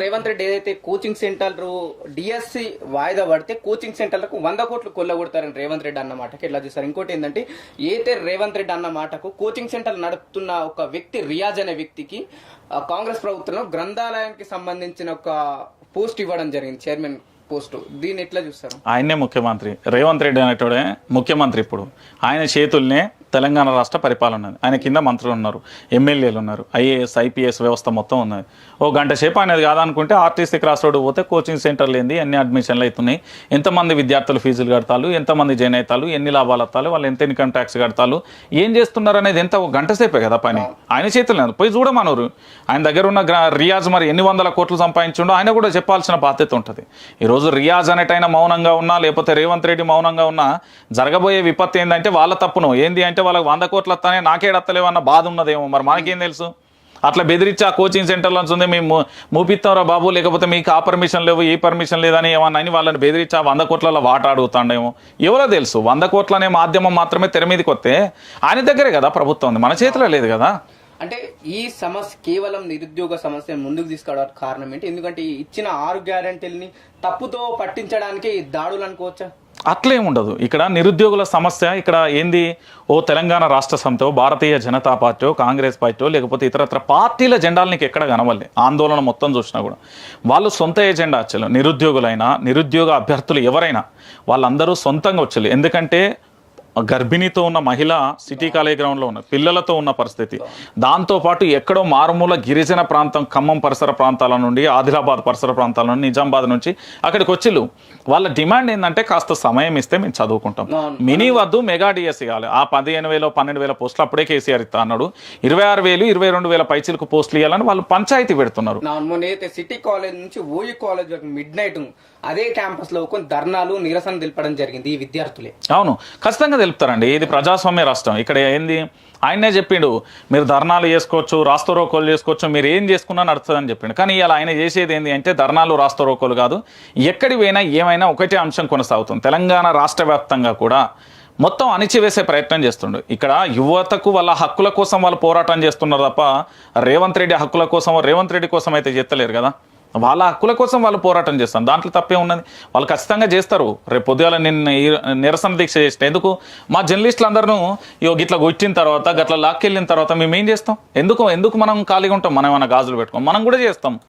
రేవంత్ రెడ్డి ఏదైతే కోచింగ్ సెంటర్లు డిఎస్సి వాయిదా పడితే కోచింగ్ సెంటర్లకు వంద కోట్లు కొల్లగొడతారని రేవంత్ రెడ్డి అన్న మాటకి ఎట్లా చూస్తారు? ఇంకోటి ఏంటంటే ఏతే రేవంత్ రెడ్డి అన్న మాటకు కోచింగ్ సెంటర్ నడుపుతున్న ఒక వ్యక్తి రియాజ్ అనే వ్యక్తికి కాంగ్రెస్ ప్రభుత్వం గ్రంథాలయానికి సంబంధించిన ఒక పోస్ట్ ఇవ్వడం జరిగింది చైర్మన్ పోస్ట్. దీన్ని ఎట్లా చూస్తారు? ఆయనే ముఖ్యమంత్రి. రేవంత్ రెడ్డి అనేటోడే ముఖ్యమంత్రి ఇప్పుడు. ఆయన చేతుల్నే తెలంగాణ రాష్ట్ర పరిపాలన ఉన్నది. ఆయన కింద మంత్రులు ఉన్నారు ఎమ్మెల్యేలు ఉన్నారు ఐఏఎస్ ఐపీఎస్ వ్యవస్థ మొత్తం ఉన్నది. ఓ గంట సేపు అనేది కాదనుకుంటే ఆర్టీసీ క్రాస్ రోడ్ పోతే కోచింగ్ సెంటర్లు ఏంది ఎన్ని అడ్మిషన్లు అవుతున్నాయి. ఎంతమంది విద్యార్థులు ఫీజులు కడతారు ఎంతమంది జాయిన్ అవుతారు ఎన్ని లాభాలు వస్తారు వాళ్ళు ఎంత ఇన్కమ్ ట్యాక్స్ కడతారు ఏం చేస్తున్నారు అనేది ఎంత ఒక గంట సేపే కదా పని. ఆయన చేతులు లేదు పోయి చూడమనరు. ఆయన దగ్గర ఉన్న గ్రా- రియాజ్ మరి ఎన్ని వందల కోట్లు సంపాదించుండో ఆయన కూడా చెప్పాల్సిన బాధ్యత ఉంటుంది. ఈరోజు రియాజ్ అనేటైనా మౌనంగా ఉన్నా లేకపోతే రేవంత్ రెడ్డి మౌనంగా ఉన్నా జరగబోయే విపత్తు ఏంటంటే వాళ్ళ తప్పును. ఏంది అంటే వాళ్ళకి వంద కోట్లు వస్తానే నాకేడత్తలేవు అన్న బాధ ఉన్నదేమో. మరి మనకేం తెలుసు? అట్లా బెదిరించి ఆ కోచింగ్ సెంటర్లో ఉంది. మేము మూపిస్తాంరా బాబు లేకపోతే మీకు ఆ పర్మిషన్ లేవు ఈ పర్మిషన్ లేదని ఏమన్నా అని వాళ్ళని బెదిరించి ఆ వంద కోట్లలో వాట అడుగుతాండేమో. ఎవరో తెలుసు. వంద కోట్ల అనే మాధ్యమం మాత్రమే తెర మీదకి వస్తే ఆయన దగ్గరే కదా ప్రభుత్వం ఉంది. మన చేతిలో లేదు కదా. అంటే ఈ సమస్య కేవలం నిరుద్యోగ సమస్యను ముందుకు తీసుకురావడానికి కారణం ఏంటి? ఎందుకంటే ఇచ్చిన ఆరు గ్యారంటీలని తప్పుతో పట్టించడానికి దాడులు అనుకోవచ్చా? అట్లే ఉండదు ఇక్కడ నిరుద్యోగుల సమస్య ఇక్కడ ఏంది? ఓ Telangana Rashtra సమితో Bharatiya Janata party Congress party లేకపోతే ఇతరత్ర పార్టీల జెండాలు నీకు ఎక్కడ కనవల్లే ఆందోళన మొత్తం చూసినా కూడా. వాళ్ళు సొంత ఎజెండా వచ్చారు నిరుద్యోగులైనా నిరుద్యోగ అభ్యర్థులు ఎవరైనా వాళ్ళందరూ సొంతంగా వచ్చారు ఎందుకంటే గర్భిణితో ఉన్న మహిళ సిటీ కాలేజ్ గ్రౌండ్లో ఉన్న పిల్లలతో ఉన్న పరిస్థితి. దాంతోపాటు ఎక్కడో మారుమూల గిరిజన ప్రాంతం ఖమ్మం పరిసర ప్రాంతాల నుండి ఆదిలాబాద్ పరిసర ప్రాంతాల నుండి నిజామాబాద్ నుంచి అక్కడికి వచ్చిళ్ళు. వాళ్ళ డిమాండ్ ఏంటంటే కాస్త సమయం ఇస్తే మేము చదువుకుంటాం. మినీ వద్దు మెగా డిఎస్సి కావాలి ఆ పదిహేను వేలు పన్నెండు వేల పోస్టులు అప్పుడే కేసీఆర్ ఇస్తా అన్నాడు. ఇరవై ఆరు వేలు ఇరవై రెండు వేల పైచీలకు పోస్టులు ఇవ్వాలని వాళ్ళు పంచాయతీ పెడుతున్నారు. అయితే సిటీ కాలేజ్ నుంచి ఓయూ కాలేజ్ మిడ్ నైట్ అదే క్యాంపస్లో కొన్ని ధర్నాలు నిరసన తెలపడం జరిగింది ఈ విద్యార్థులే. అవును. ఖచ్చితంగా తెలుపుతారండి. ఇది ప్రజాస్వామ్య రాష్ట్రం. ఇక్కడ ఏంది? ఆయనే చెప్పిండు. మీరు ధర్నాలు చేసుకోవచ్చు రాస్తరోకోలు చేసుకోవచ్చు మీరు ఏం చేసుకున్నా నడుస్తుందని చెప్పిండు. కానీ ఇలా ఆయన చేసేది ఏంటి అంటే ధర్నాలు రాస్తరోకోలు కాదు. ఎక్కడి పోయినా ఏమైనా ఒకటే అంశం కొనసాగుతుంది. తెలంగాణ రాష్ట్ర వ్యాప్తంగా కూడా మొత్తం అణిచివేసే ప్రయత్నం చేస్తుండు. ఇక్కడ యువతకు వాళ్ళ హక్కుల కోసం వాళ్ళు పోరాటం చేస్తున్నారు తప్ప రేవంత్ రెడ్డి హక్కుల కోసం రేవంత్ రెడ్డి కోసం అయితే చేస్తలేరు కదా. వాళ్ళ హక్కుల కోసం వాళ్ళు పోరాటం చేస్తాం దాంట్లో తప్పే ఉన్నది. వాళ్ళు ఖచ్చితంగా చేస్తారు. రేపు పొద్దుగాల నేను నిరసన దీక్ష చేసిన ఎందుకు? మా జర్నలిస్టులు అందరూ ఇగో గిట్లా కొట్టిన తర్వాత గట్ల లాక్కెళ్ళిన తర్వాత మేము ఏం చేస్తాం? ఎందుకు ఎందుకు మనం ఖాళీగా ఉంటాం? మనం ఏమైనా గాజులు పెట్టుకోం? మనం కూడా చేస్తాం.